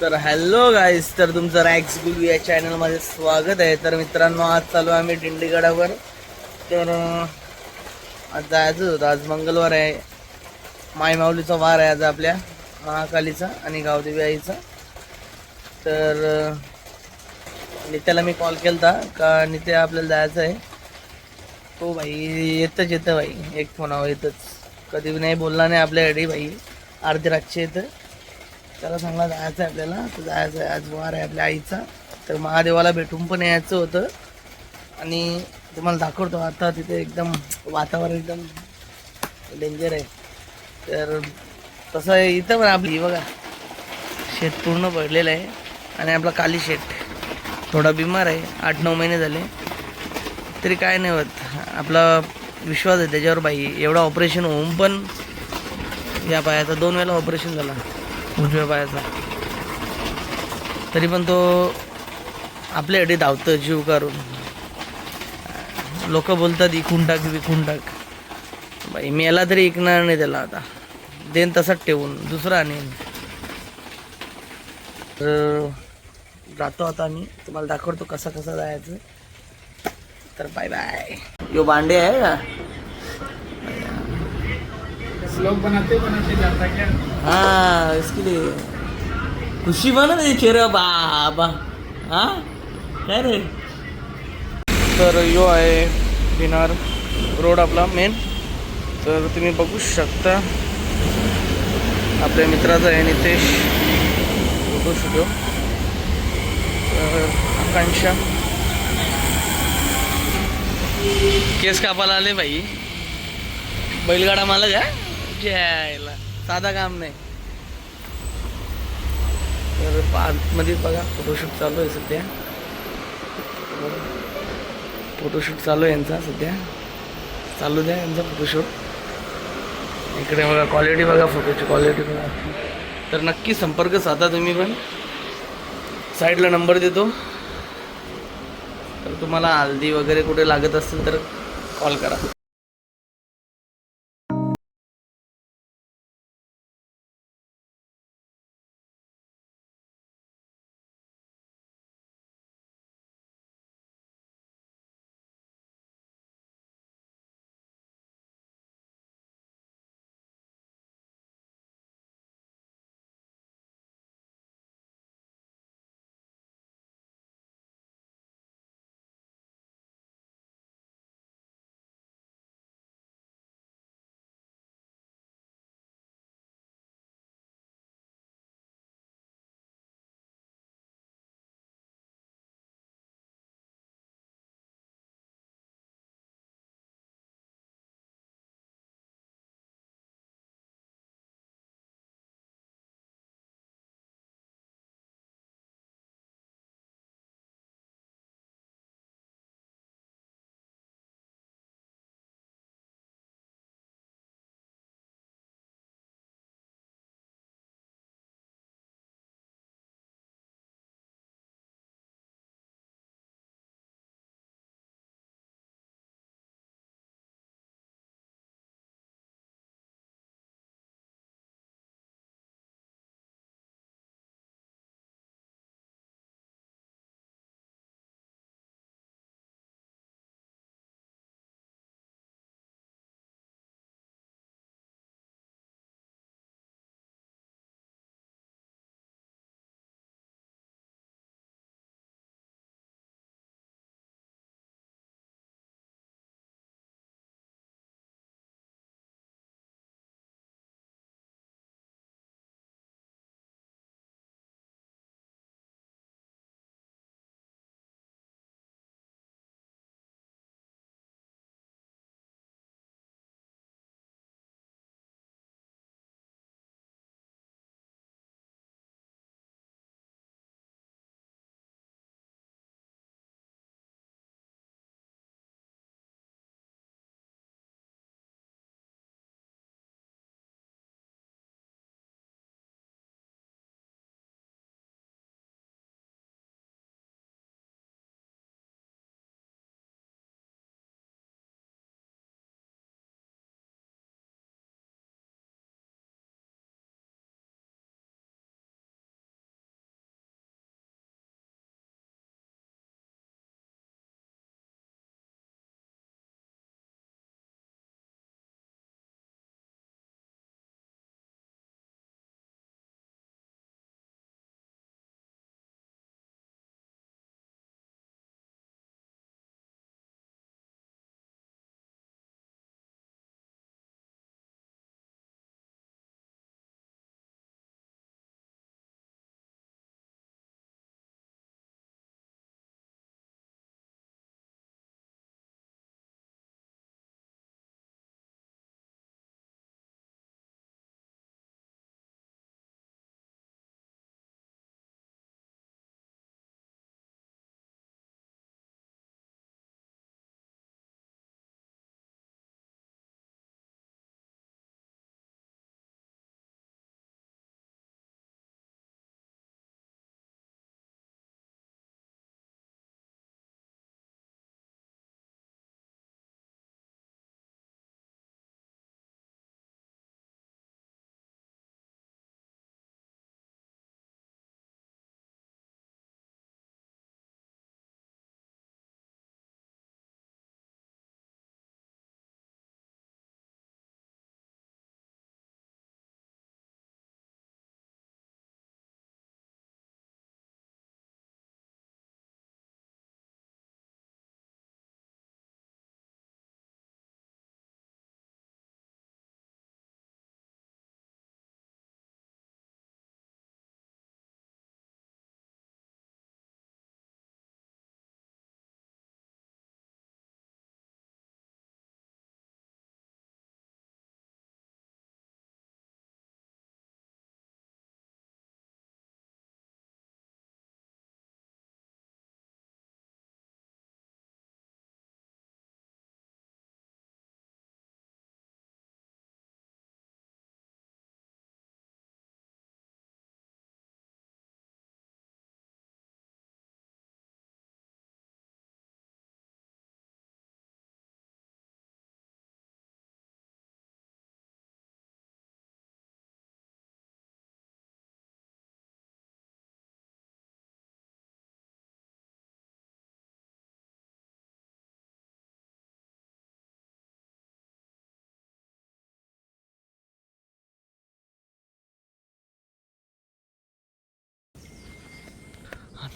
तर हॅलो गाईस तर तुमचं रॅक्स गुलू या चॅनलमध्ये स्वागत आहे. तर मित्रांनो आज चालू आहे आम्ही दिंडीगडावर. तर आज जायचं होतं. आज मंगळवार आहे. मायमाऊलीचा वार आहे आज आपल्या महाकालीचा आणि गावदेवी आईचा तर नित्याला मी कॉल केला होता का नित्या आपल्याला जायचं आहे? हो भाई येतच येतं भाई. एक फोनावर येतच. कधी नाही बोलला नाही आपल्याकडे भाई. अर्धी रातचे येतं. त्याला चांगला जायचं आहे आपल्याला. तर जायचं आहे. आज वार आहे आपल्या आईचा. तर महादेवाला भेटून पण यायचं होतं. आणि तुम्हाला दाखवतो आता तिथे एकदम वातावरण एकदम डेंजर आहे. तर तसं आहे इथं पण आपली बघा. शेत पूर्ण पडलेलं आहे. आणि आपला काली शेत. थोडा बिमार आहे. आठ नऊ महिने झाले. तरी काय नाही होत. आपला विश्वास आहे त्याच्यावर बाई. एवढं ऑपरेशन होऊन पण या पायाचा दोन वेळेला ऑपरेशन झाला. उजव्या पायाचा. तरी पण तो आपल्यासाठी धावतं जीव करून लोक बोलतात इकून टाक विकून टाक. बाई मी याला तरी ऐकणार नाही त्याला आता. देन तसाच ठेवून दुसरा आणेन तर जातो आता आम्ही तुम्हाला दाखवतो कसा कसा जायचं. तर बाय बाय. यो बांडे आहे का लोग बनाते बनाते जाता क्या हाँ इसके लिए. खुशी बना ना चेहरा बाबा. हा? काय रे? तर यो आहे बिनार रोड आपला मेन तर तुम्ही बघू शकता. आपल्या मित्राचा आहे नितेश. फोटो स्टुडिओ तर आकांक्षा. केस कापायला आले बाई बैलगाडा मालक आहे. घ्यायला. साधा काम नाही. तर पार्कमध्ये बघा फोटोशूट चालू आहे सध्या. फोटोशूट चालू आहे यांचा सध्या. चालू द्या यांचा फोटोशूट इकडे बघा क्वालिटी बघा फोटोची क्वालिटी बघा. तर नक्की संपर्क साधा तुम्ही पण. साईडला नंबर देतो. तर तुम्हाला हल्दी वगैरे कुठे लागत असेल तर कॉल करा.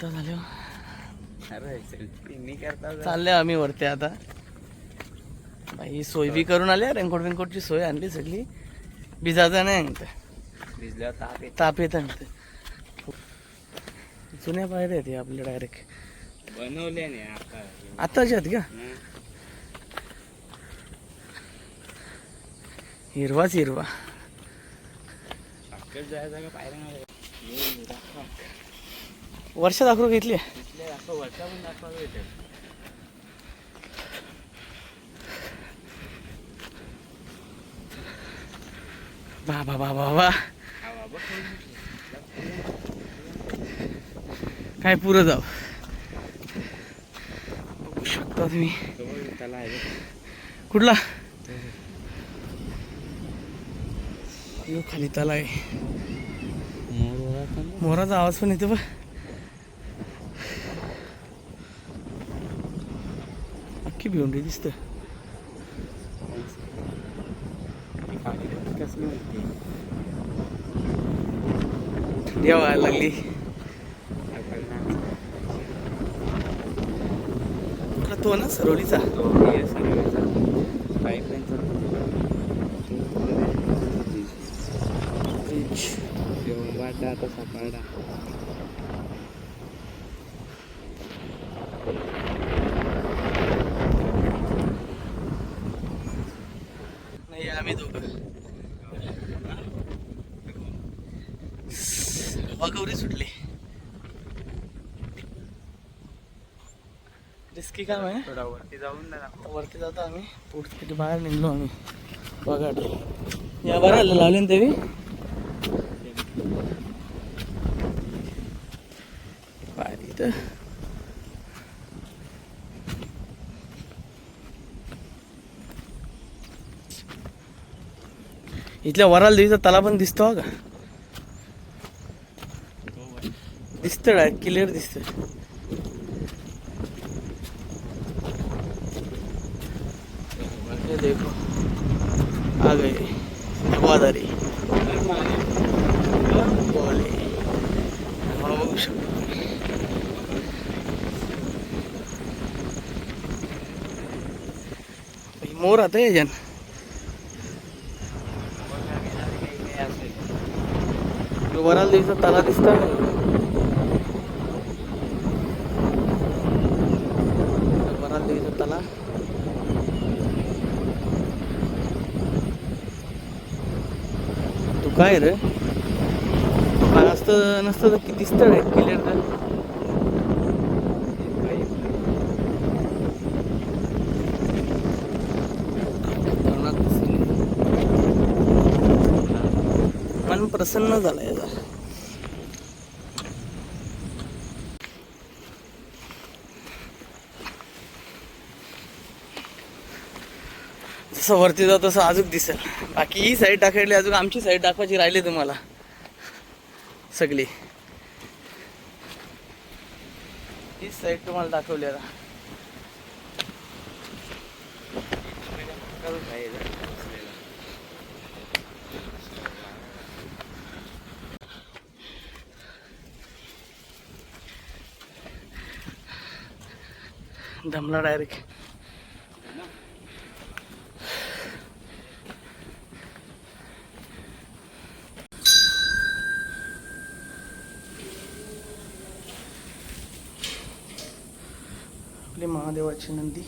आता झाले. चालले आम्ही वरती आता. बाई सोय बी करून आले रेनकोट वेनकोटची सोय आणली सगळी. भिजायचं नाही भिजल्यावर ताप येत. ताप येतं जुन्या पायऱ्या आहेत हे आपल्या डायरेक्ट बनवले नाही आता. आताच्या आहेत का. हिरवाच हिरवा. जायचं का पायऱ्या वर्ष दाखवू घेतली तिथले असं बा बा बा बा बा बाबा. काय पुरं जाऊ. बघू शकता तुम्ही. कुठला? खाली तला आहे. मोराचा आवाज पण येतो बघ. अख्खी भिवंडी दिसत देवा कसली थंडी व्हायला लागली ना- तो ना सरोलीचा तो हे सर्वेचा पाईपलाईनचा काम आहे. वरती जाऊन वरती जातो आम्ही. पुढच्या बाहेर निघलो आम्ही. बघा या बरं लावले ना देवी इथं इथल्या वराल देवीचा तला पण दिसतो का? दिसतं क्लिअर दिसतं ये देखो। आ गए। बोले हवा बघू शकतो मोर आता याच्यान वराल देवीचा तला दिसता वराल देवीचा तला तू काय रे? असतं नसतं तर किती दिसतं रे क्लिअर तर मन प्रसन्न झालं याचा जसं वरती जाऊ तसं अजून दिसेल. बाकी ही साईड दाखवली अजून आमची साईड दाखवायची राहिली तुम्हाला. सगळी. ही साईड तुम्हाला दाखवली आता. दमला डायरेक्ट आपली महादेवाची नंदी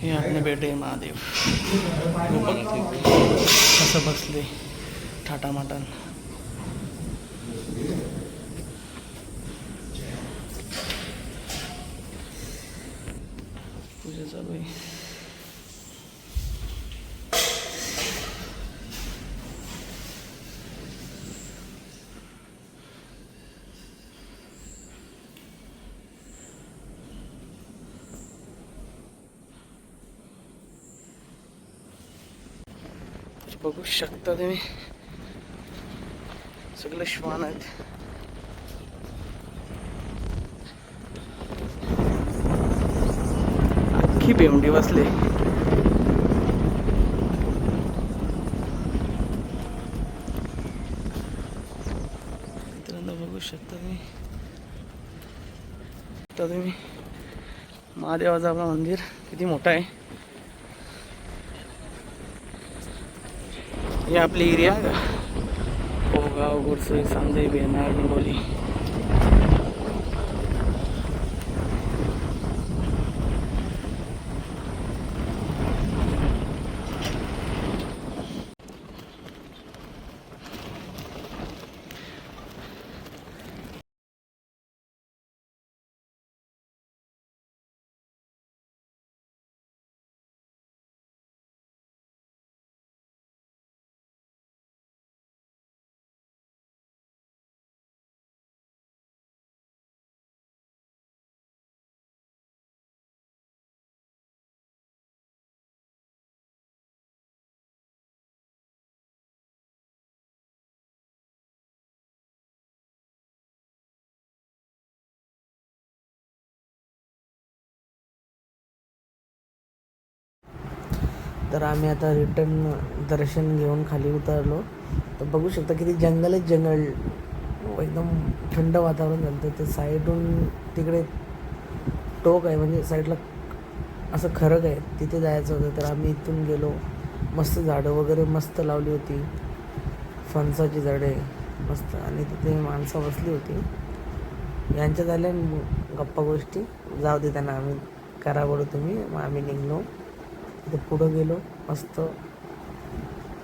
हे आपले बेटे महादेव कसं बसले ठाटामाटान पूजा बघू शकता तुम्ही. सगळे श्वान आहेत. अख्खी बेमडी बसले मित्रांनो बघू शकता तुम्ही. तुम्ही. महादेवाचं आपलं मंदिर किती मोठं आहे. हे आपले एरिया. ओगाव गुरसोई सांजे बेनार निगोली तर आम्ही आता रिटर्न दर्शन घेऊन खाली उतरलो. तर बघू शकता किती जंगलच जंगल. एकदम थंड वातावरण झालं तर ते साईडून तिकडे टोक आहे म्हणजे साईडला असं खरग आहे तिथे जायचं होतं. तर आम्ही इथून गेलो. मस्त झाडं वगैरे मस्त लावली होती. फणसाची झाडे मस्त. आणि तिथे माणसं बसली होती. यांच्या झाल्या गप्पा गोष्टी. जाऊ दे त्यांना आम्ही करा बरं तुम्ही. मग आम्ही निघलो. तिथे पुढं गेलो. मस्त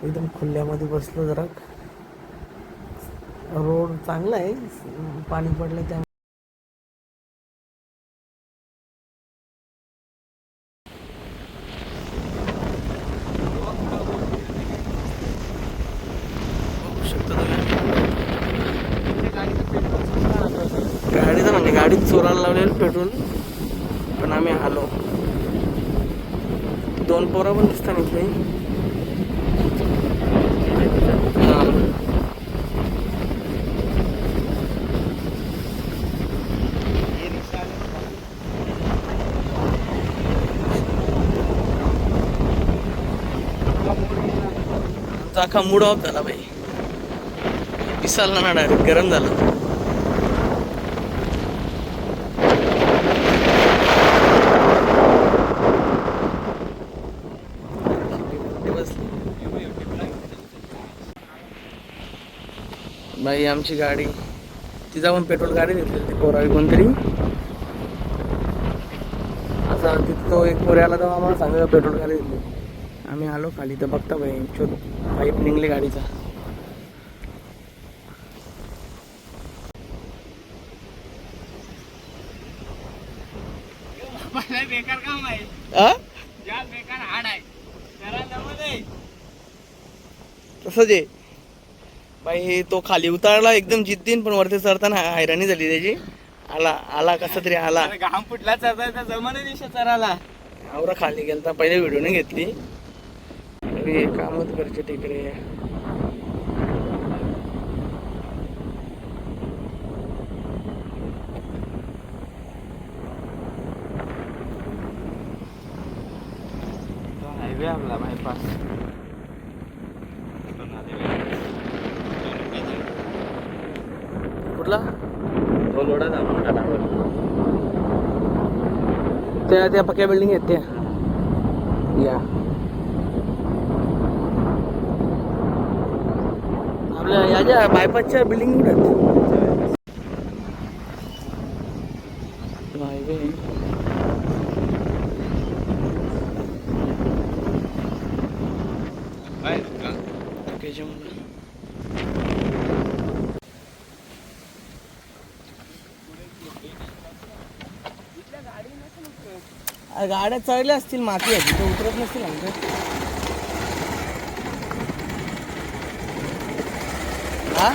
एकदम खुल्ल्यामध्ये बसलो जरा. रोड चांगला आहे. पाणी पडलं त्या गाडीचं म्हणजे गाडीत चोरायला लावलेलं पेट्रोल पण आम्ही आलो दोन पोरं पण दिसतात इथे हा. आमचा अख्खा मूड ऑफ झाला बाई विसरला ना डायरेक्ट गरम झालं बाई आमची गाडी. तिचा पण पेट्रोल गाडी घेतली ती पोरावी कोणतरी. असा तिथं तो एक पोऱ्याला तर आम्हाला सांगा पेट्रोल गाडी घेतली. आम्ही आलो खाली तर बघता बाई शोध पाईप निघले गाडीचा. बेकार काम आहे. तसंच आहे बाई तो खाली उतारला एकदम जिद्दीन पण वरती चढताना हैराणी झाली त्याची. आला आला कसा तरी आला. घाम फुटला चढायचा जमाना दिवशी चराला आवरा खाली गेलता पहिले व्हिडिओने घेतली. अरे कामच करचे तिकडे. हायवे आपला कुठला तो लोडा मोठा त्या त्या पक्या बिल्डिंग आहेत त्या. या. आपल्या या ज्या बायपासच्या बिल्डिंग कुठे आहेत. गाड्या चढल्या असतील माती आहे तिथे उतरत नसतील आमच्या हा?